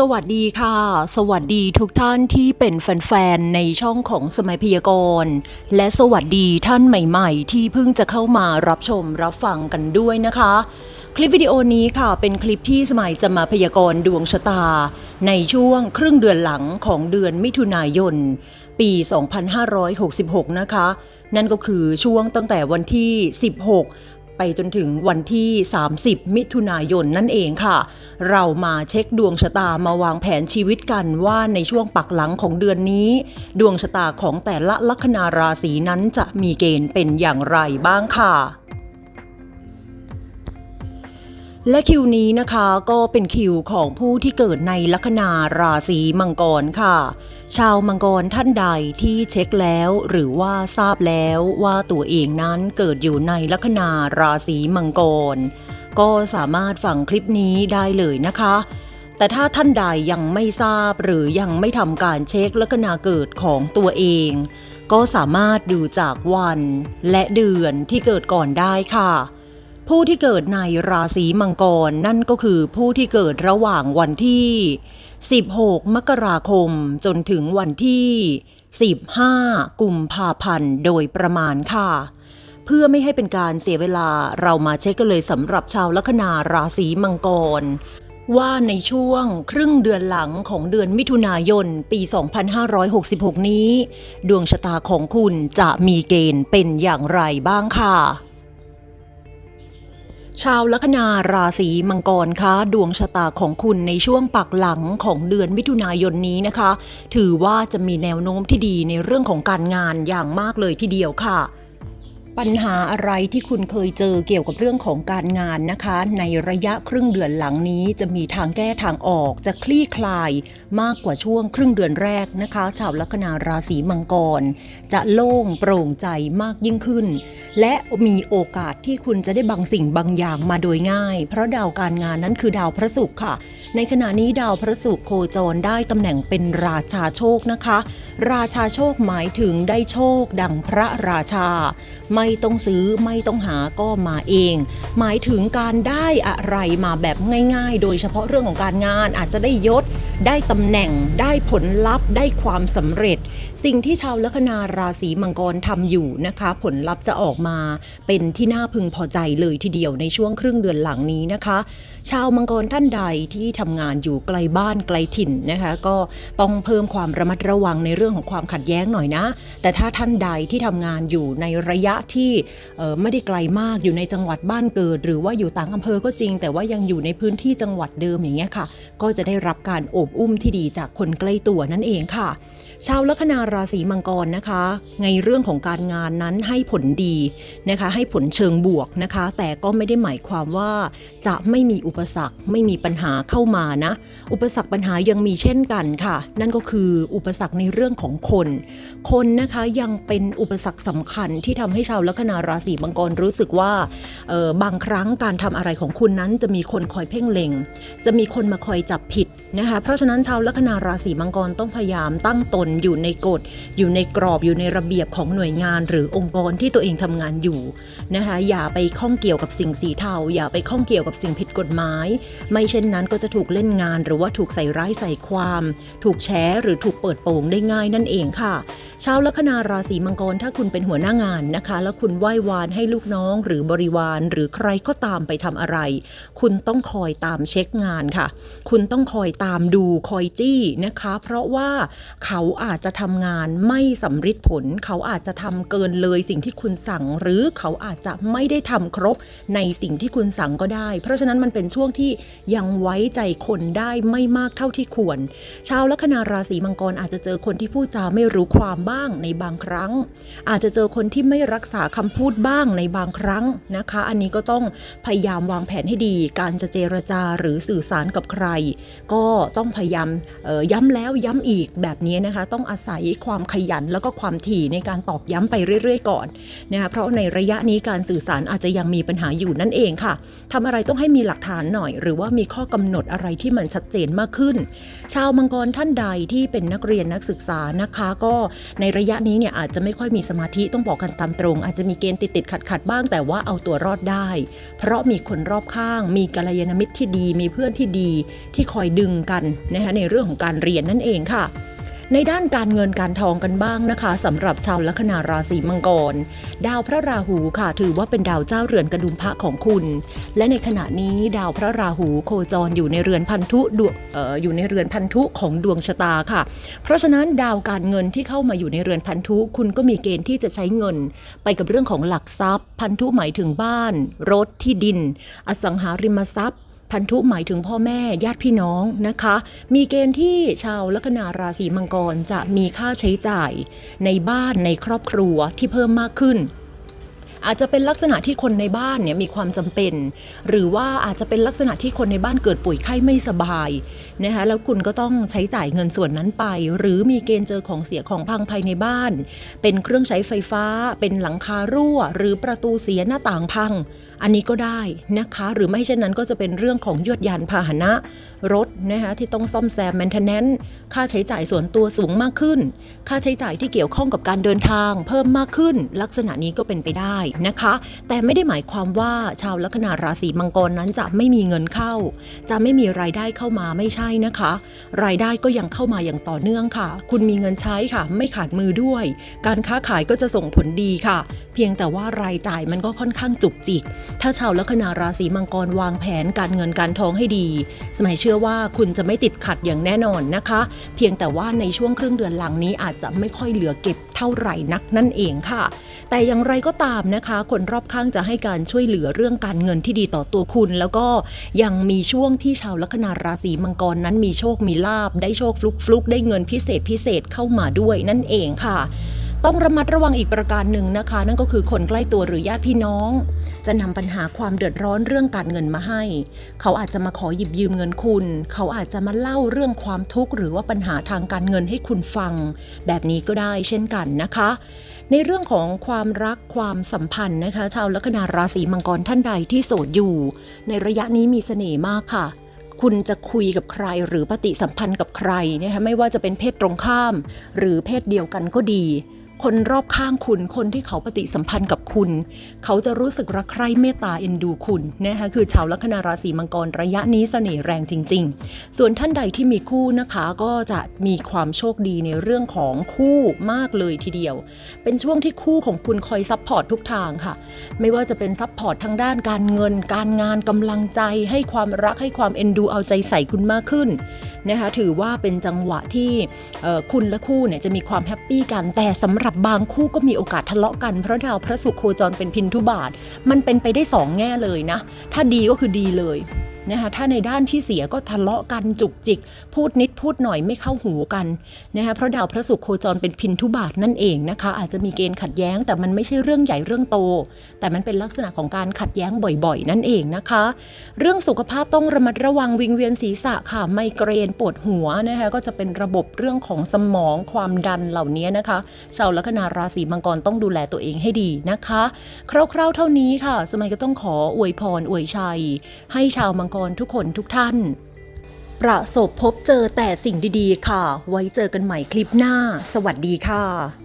สวัสดีค่ะ สวัสดีทุกท่านที่เป็นแฟนๆ ในช่องของสมัยพยากรณ์ และสวัสดีท่านใหม่ๆ ที่เพิ่งจะเข้ามารับชมรับฟังกันด้วยนะคะ คลิปวิดีโอนี้ค่ะเป็นคลิปที่สมัยจะมาพยากรณ์ดวงชะตา ในช่วงครึ่งเดือนหลังของเดือนมิถุนายน ปี 2566 นะคะ นั่นก็คือช่วงตั้งแต่วันที่ 16 ไปจนถึงวันที่ 30 มิถุนายนนั่นเองค่ะ เรามาเช็คดวงชะตามาวางแผนชีวิตกันว่าในช่วงปักหลังของเดือนนี้ ดวงชะตาของแต่ละลัคนาราศีนั้นจะมีเกณฑ์เป็นอย่างไรบ้างค่ะและคิวนี้นะคะก็เป็นคิวของผู้ที่เกิดในลัคนาราศีมังกรค่ะ ชาวมังกรท่านใดที่เช็คแล้วหรือว่าทราบแล้วว่าตัวเองนั้นเกิดอยู่ในลัคนาราศีมังกร ก็สามารถฟังคลิปนี้ได้เลยนะคะ แต่ถ้าท่านใดยังไม่ทราบหรือยังไม่ทำการเช็คลัคนาเกิดของตัวเอง ก็สามารถดูจากวันและเดือนที่เกิดก่อนได้ค่ะ ผู้ที่เกิดในราศีมังกรนั่นก็คือผู้ที่เกิดระหว่างวันที่ 16 มกราคมจนถึงวันที่ 15 กุมภาพันธ์โดยประมาณค่ะ เพื่อไม่ให้เป็นการเสียเวลาเรามาเช็คกันเลยสำหรับชาวลัคนาราศีมังกร ว่าในช่วงครึ่งเดือนหลังของเดือนมิถุนายน ปี 2566 นี้ ดวงชะตาของคุณจะมีเกณฑ์เป็นอย่างไรบ้างค่ะชาวลัคนาราศีมังกรคะดวงชะตาของคุณในช่วงปักหลังของเดือนมิถุนายนนี้นะคะ ถือว่าจะมีแนวโน้มที่ดีในเรื่องของการงานอย่างมากเลยทีเดียวค่ะ ปัญหาอะไรที่คุณเคยเจอเกี่ยวกับเรื่องของการงานนะคะ ในระยะครึ่งเดือนหลังนี้จะมีทางแก้ทางออกจะคลี่คลายมากกว่าช่วงครึ่งเดือนแรกนะคะ ชาวลัคนาราศีมังกร จะโล่งโปร่งใจมากยิ่งขึ้น และมีโอกาสที่คุณจะได้บางสิ่งบางอย่างมาโดยง่าย เพราะดาวการงานนั้นคือดาวพระศุกร์ค่ะ ในขณะนี้ดาวพระศุกร์โคจรได้ตำแหน่งเป็นราชาโชคนะคะ ราชาโชคหมายถึงได้โชค ดังพระราชาไม่ไม่ต้องซื้อไม่ต้องหาก็มาเอง หมายถึงการได้อะไรมาแบบง่าย ๆ โดยเฉพาะเรื่องของการงานอาจจะได้ยศ ได้ตำแหน่งได้ผลลัพธ์ได้ความสำเร็จ สิ่งที่ชาวลัคนาราศีมังกรทำอยู่นะคะ ผลลัพธ์จะออกมาเป็นที่น่าพึงพอใจเลยทีเดียวในช่วงครึ่งเดือนหลังนี้นะคะ ชาวมังกรท่านใดที่ทำงานอยู่ไกลบ้านไกลถิ่นนะคะ ก็ต้องเพิ่มความระมัดระวังในเรื่องของความขัดแย้งหน่อยนะ แต่ถ้าท่านใดที่ทำงานอยู่ในระยะที่ไม่ได้ไกลมากอยู่ในจังหวัดบ้านเกิด หรือว่าอยู่ต่างอำเภอก็จริง แต่ว่ายังอยู่ในพื้นที่จังหวัดเดิมอย่างเงี้ยค่ะ ก็จะได้รับการอบอุ้มที่ดีจากคนใกล้ตัวนั่นเองค่ะ ชาวลัคนาราศีมังกรนะคะ ในเรื่องของการงานนั้นให้ผลดีนะคะ ให้ผลเชิงบวกนะคะ แต่ก็ไม่ได้หมายความว่าจะไม่มีอุปสรรคไม่มีปัญหาเข้ามานะ อุปสรรคปัญหายังมีเช่นกันค่ะ นั่นก็คืออุปสรรคในเรื่องของคน คนนะคะยังเป็นอุปสรรคสำคัญที่ทำให้ชาวลัคนาราศีมังกรรู้สึกว่าออบางครั้งการทำอะไรของคุณนั้นจะมีคนคอยเพ่งเล็ง จะมีคนมาคอยจับผิดนะคะเพราะราะฉะนั้นชาวลัคนาราศีมังกรต้องพยายามตั้งตนอยู่ในกฎ อยู่ในกรอบอยู่ในระเบียบของหน่วยงาน หรือองค์กรที่ตัวเองทำงานอยู่นะคะอย่าไปข้องเกี่ยวกับสิ่งสีเทาอย่าไปข้องเกี่ยวกับสิ่งผิดกฎหมาย ไม่เช่นนั้นก็จะถูกเล่นงาน หรือว่าถูกใส่ร้ายใส่ความ ถูกแฉหรือถูกเปิดโปงได้ง่ายนั่นเองค่ะชาวลัคนาราศีมังกรถ้าคุณเป็นหัวหน้างานนะคะ แล้วคุณไหว้วานให้ลูกน้อง หรือบริวาร หรือใครก็ตามไปทำอะไร คุณต้องคอยตามเช็คงานค่ะ คุณต้องคอยตามดูคอยจี้นะคะ เพราะว่าเขาอาจจะทำงานไม่สำฤทธิ์ผล เขาอาจจะทำเกินเลยสิ่งที่คุณสั่ง หรือเขาอาจจะไม่ได้ทำครบในสิ่งที่คุณสั่งก็ได้ เพราะฉะนั้นมันเป็นช่วงที่ยังไว้ใจคนได้ไม่มากเท่าที่ควร ชาวลัคนาราศีมังกรอาจจะเจอคนที่พูดจาไม่รู้ความบ้างในบางครั้ง อาจจะเจอคนที่ไม่รักษาคำพูดบ้างในบางครั้งนะคะ อันนี้ก็ต้องพยายามวางแผนให้ดี การจะเจรจาหรือสื่อสารกับใคร ก็ต้องพยายามย้ำแล้วย้ำอีกแบบนี้นะคะ ต้องอาศัยความขยันแล้วก็ความถี่ในการตอกย้ำไปเรื่อย ๆ ก่อนนะคะเพราะในระยะนี้การสื่อสารอาจจะยังมีปัญหาอยู่นั่นเองค่ะทำอะไรต้องให้มีหลักฐานหน่อย หรือว่ามีข้อกำหนดอะไรที่มันชัดเจนมากขึ้น ชาวมังกรท่านใดที่เป็นนักเรียนนักศึกษานะคะ ก็ในระยะนี้เนี่ยอาจจะไม่ค่อยมีสมาธิต้องบอกกันตามตรง อาจจะมีเกณฑ์ติดติดขัดขัดๆบ้างแต่ว่าเอาตัวรอดได้ เพราะมีคนรอบข้าง มีกัลยาณมิตรที่ดี มีเพื่อนที่ดีที่คอยดึงกันนะคะในเรื่องของการเรียนนั่นเองค่ะในด้านการเงินการทองกันบ้างนะคะสำหรับชาวลัคนาราศีมังกร ดาวพระราหูค่ะ ถือว่าเป็นดาวเจ้าเรือนกระดุมพระของคุณ และในขณะนี้ดาวพระราหูโคจรอยู่ในเรือนพันธุดวงอออยู่ในเรือนพันธุของดวงชะตาค่ะ เพราะฉะนั้นดาวการเงินที่เข้ามาอยู่ในเรือนพันธุ คุณก็มีเกณฑ์ที่จะใช้เงิน ไปกับเรื่องของหลักทรัพย์ พันธุหมายถึงบ้าน รถที่ดิน อสังหาริมทรัพย์ พันธุหมายถึงพ่อแม่ญาติพี่น้องนะคะ มีเกณฑ์ที่ชาวลัคนาราศีมังกรจะมีค่าใช้จ่าย ในบ้านในครอบครัวที่เพิ่มมากขึ้น อาจจะเป็นลักษณะที่คนในบ้านเนี่ยมีความจำเป็น หรือว่าอาจจะเป็นลักษณะที่คนในบ้านเกิดป่วยไข้ไม่สบายนะคะแล้วคุณก็ต้องใช้จ่ายเงินส่วนนั้นไป หรือมีเกณฑ์เจอของเสียของพังภายในบ้าน เป็นเครื่องใช้ไฟฟ้า เป็นหลังคารั่ว หรือประตูเสียหน้าต่างพัง อันนี้ก็ได้นะคะ หรือไม่เช่นนั้นก็จะเป็นเรื่องของยวดยานพาหนะ รถนะคะที่ต้องซ่อมแซมแมนเทนแนนค่าใช้จ่ายส่วนตัวสูงมากขึ้น ค่าใช้จ่ายที่เกี่ยวข้องกับการเดินทาง เพิ่มมากขึ้น ลักษณะนี้ก็เป็นไปได้นะคะ แต่ไม่ได้หมายความว่าชาวลัคนาราศีมังกรนั้นจะไม่มีเงินเข้า จะไม่มีรายได้เข้ามาไม่ใช่นะคะ รายได้ก็ยังเข้ามาอย่างต่อเนื่องค่ะ คุณมีเงินใช้ค่ะ ไม่ขาดมือด้วย การค้าขายก็จะส่งผลดีค่ะ เพียงแต่ว่ารายจ่ายมันก็ค่อนข้างจุกจิก ถ้าชาวลัคนาราศีมังกรวางแผนการเงินการทองให้ดี สมัยเชื่อว่าคุณจะไม่ติดขัดอย่างแน่นอนนะคะ เพียงแต่ว่าในช่วงครึ่งเดือนหลังนี้อาจจะไม่ค่อยเหลือเก็บเท่าไหร่นักนั่นเองค่ะ แต่อย่างไรก็ตามนะคะ คนรอบข้างจะให้การช่วยเหลือเรื่องการเงินที่ดีต่อตัวคุณ แล้วก็ยังมีช่วงที่ชาวลัคนาราศีมังกรนั้นมีโชคมีลาบ ได้โชคฟลุกฟลุกได้เงินพิเศษพิเศษเข้ามาด้วยนั่นเองค่ะ ต้องระมัดระวังอีกประการหนึ่งนะคะ นั่นก็คือคนใกล้ตัวหรือญาติพี่น้อง จะนำปัญหาความเดือดร้อนเรื่องการเงินมาให้ เขาอาจจะมาขอหยิบยืมเงินคุณ เขาอาจจะมาเล่าเรื่องความทุกข์หรือว่าปัญหาทางการเงินให้คุณฟัง แบบนี้ก็ได้เช่นกันนะคะ ในเรื่องของความรักความสัมพันธ์นะคะ ชาวลัคนาราศีมังกรท่านใดที่โสดอยู่ ในระยะนี้มีเสน่ห์มากค่ะคุณจะคุยกับใครหรือปฏิสัมพันธ์กับใครนะคะไม่ว่าจะเป็นเพศตรงข้าม หรือเพศเดียวกันก็ดี คนรอบข้างคุณ คนที่เขาปฏิสัมพันธ์กับคุณ เขาจะรู้สึกรักใคร่เมตตาเอ็นดูคุณนะคะคือชาวลัคนาราศีมังกรระยะนี้เสน่ห์แรงจริง ๆ ส่วนท่านใดที่มีคู่นะคะก็จะมีความโชคดีในเรื่องของคู่มากเลยทีเดียว เป็นช่วงที่คู่ของคุณคอยซัพพอร์ตทุกทางค่ะ ไม่ว่าจะเป็นซัพพอร์ตทางด้านการเงิน การงานกำลังใจ ให้ความรักให้ความเอ็นดูเอาใจใส่คุณมากขึ้นนะคะถือว่าเป็นจังหวะที่คุณและคู่เนี่ยจะมีความแฮปปี้กันแต่สำหรับปรับบางคู่ก็มีโอกาสทะเลาะกันเพราะดาวพระศุกร์โคจรเป็นพินทุบาท มันเป็นไปได้สองแง่เลยนะ ถ้าดีก็คือดีเลย นะคะถ้าในด้านที่เสียก็ทะเลาะกันจุกจิก พูดนิดพูดหน่อยไม่เข้าหูกันนะคะเพราะดาวพระศุกร์โคจรเป็นพินทุบาทนั่นเองนะคะ อาจจะมีเกณฑ์ขัดแย้ง แต่มันไม่ใช่เรื่องใหญ่เรื่องโต แต่มันเป็นลักษณะของการขัดแย้งบ่อยๆ นั่นเองนะคะ เรื่องสุขภาพต้องระมัดระวังวิงเวียนศีรษะค่ะไมเกรนปวดหัวนะคะก็จะเป็นระบบเรื่องของสมองความดันเหล่านี้นะคะ ชาวลัคนาราศีมังกรต้องดูแลตัวเองให้ดีนะคะ คร่าวๆเท่านี้ค่ะ สมัยก็ต้องขออวยพรอวยชัย ให้ชาวมังกรทุกคนทุกท่าน ประสบพบเจอแต่สิ่งดีๆ ค่ะ ไว้เจอกันใหม่คลิปหน้า สวัสดีค่ะ